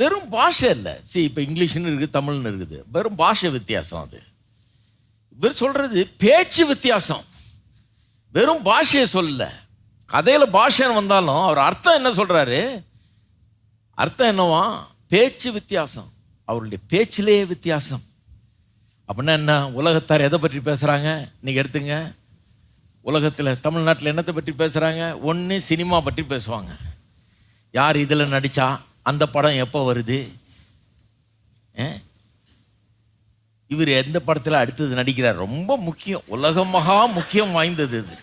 வெறும் பாஷை இல்லை. சரி இப்போ இங்கிலீஷ்னு இருக்குது தமிழ்னு இருக்குது. வெறும் பாஷை வித்தியாசம் அது. இவர் சொல்கிறது பேச்சு வித்தியாசம். வெறும் பாஷையை சொல்லல. கதையில் பாஷைன்னு வந்தாலும் அவர் அர்த்தம் என்ன சொல்கிறாரு அர்த்தம் என்னவா? பேச்சு வித்தியாசம். அவருடைய பேச்சிலேயே வித்தியாசம். அப்படின்னா என்ன? உலகத்தார் எதை பற்றி பேசுகிறாங்க இன்றைக்கி எடுத்துங்க. உலகத்தில் தமிழ்நாட்டில் என்னத்தை பற்றி பேசுகிறாங்க ஒன்று சினிமா பற்றி பேசுவாங்க. யார் இதில் நடித்தா அந்த படம் எப்போ வருது? இவர் எந்த படத்தில் அடுத்தது நடிக்கிறார்? ரொம்ப முக்கியம். உலக மகா முக்கியம் வாய்ந்தது இது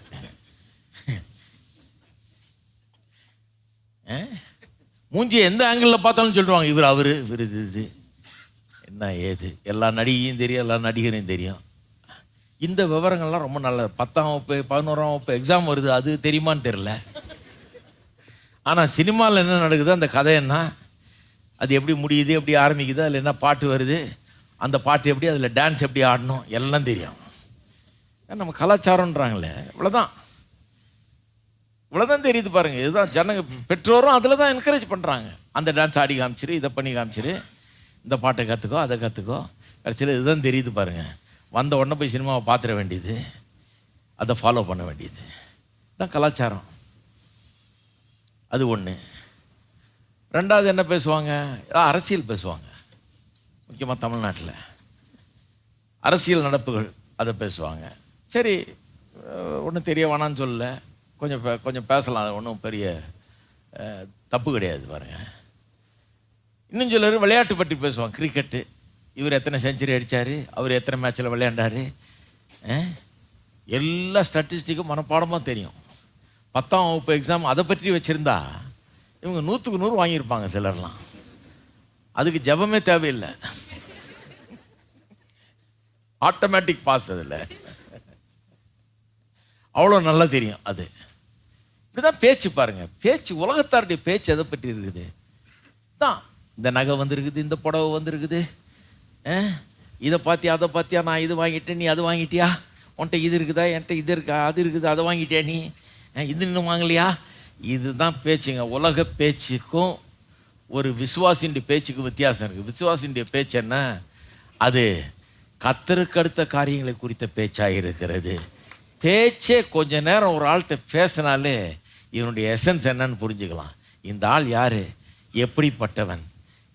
மூஞ்சி எந்த ஆங்கிளில் பார்த்தாலும் சொல்லுவாங்க இவர் அவர் இவர் இது இது. என்ன ஏது? எல்லா நடிகையும் தெரியும் எல்லா நடிகரையும் தெரியும். இந்த விவரங்கள்லாம் ரொம்ப நல்லது. பத்தாம் வகுப்பு பதினோராம் வகுப்பு எக்ஸாம் வருது அது தெரியுமான்னு தெரில ஆனால் சினிமாவில் என்ன நடக்குது? அந்த கதை என்ன? அது எப்படி முடியுது? எப்படி ஆரம்பிக்குது? அதில் என்ன பாட்டு வருது? அந்த பாட்டு எப்படி? அதில் டான்ஸ் எப்படி ஆடணும்? எல்லாம் தெரியும். நம்ம கலாச்சாரம்ன்றாங்களே இவ்வளோதான் இவ்வளோதான் தெரியுது பாருங்கள் இதுதான் ஜனங்க பெற்றோரும் அதில் தான் என்கரேஜ் பண்ணுறாங்க அந்த டான்ஸ் ஆடி காமிச்சிரு இதை பண்ணி காமிச்சிரு. இந்த பாட்டை கற்றுக்கோ அதை கற்றுக்கோ கடைசியில் இதுதான் தெரியுது பாருங்க. வந்த உடனே போய் சினிமாவை பார்த்துட வேண்டியது. அதை ஃபாலோ பண்ண வேண்டியது. தான் கலாச்சாரம். அது ஒன்று ரெண்டாவது என்ன பேசுவாங்க? ஏதாவது அரசியல் பேசுவாங்க. முக்கியமாக தமிழ்நாட்டில். அரசியல் நடப்புகள் அதை பேசுவாங்க. சரி ஒன்றும் தெரிய வேணான்னு சொல்லலை. கொஞ்சம் பே- கொஞ்சம் பேசலாம். அது ஒன்றும் பெரிய தப்பு கிடையாது பாருங்கள் இன்னும் சிலர் விளையாட்டு பற்றி பேசுவாங்க. கிரிக்கெட்டு இவர் எத்தனை செஞ்சுரி அடித்தார் அவர் எத்தனை மேட்ச்சில் விளையாண்டாரு? எல்லா ஸ்டாட்டிஸ்டிக்கும் மனப்பாடமாக தெரியும். பத்தாம் வகுப்பு எக்ஸாம் அதை பற்றி வச்சுருந்தா இவங்க நூற்றுக்கு நூறு வாங்கியிருப்பாங்க சிலர்லாம். அதுக்கு ஜெபமே தேவையில்லை. ஆட்டோமேட்டிக் பாஸ் அதில். அவ்வளோ நல்லா தெரியும் அது. இப்படிதான் பேச்சு பாருங்க. பேச்சு உலகத்தாருடைய பேச்சு எதை பற்றி இருக்குது? தான் இந்த நகை வந்திருக்குது இந்த புடவை வந்திருக்குது. இதை பார்த்தியா அதை பார்த்தியா நான் இது வாங்கிட்டேன் நீ அது வாங்கிட்டியா? உன்கிட்ட இது இருக்குதா? என்கிட்ட இது இருக்கா? அது இருக்குது? அதை வாங்கிட்டியா நீ? இது இன்னும் வாங்கலையா? இதுதான் பேச்சுங்க. உலக பேச்சுக்கும் ஒரு விசுவாசின்ற பேச்சுக்கு வித்தியாசம் இருக்குது விசுவாசின்ற பேச்சு என்ன? அது கத்தருக்கு அடுத்த காரியங்களை குறித்த பேச்சாக இருக்கிறது. பேச்சே கொஞ்ச நேரம் ஒரு ஆள்கிட்ட பேசினாலே இவனுடைய எசன்ஸ் என்னன்னு புரிஞ்சுக்கலாம். இந்த ஆள் யார்? எப்படிப்பட்டவன்?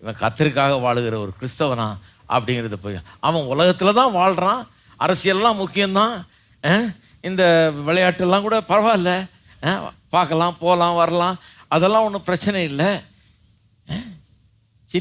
இவன் கத்தருக்காக வாழுகிற ஒரு கிறிஸ்தவனா? அப்படிங்கிறத போய் அவன் உலகத்தில் தான் வாழ்கிறான் அரசியல்லாம் முக்கியம்தான். இந்த விளையாட்டெல்லாம் கூட பரவாயில்ல. பார்க்கலாம் போகலாம் வரலாம். அதெல்லாம் ஒன்றும் பிரச்சனை இல்லை.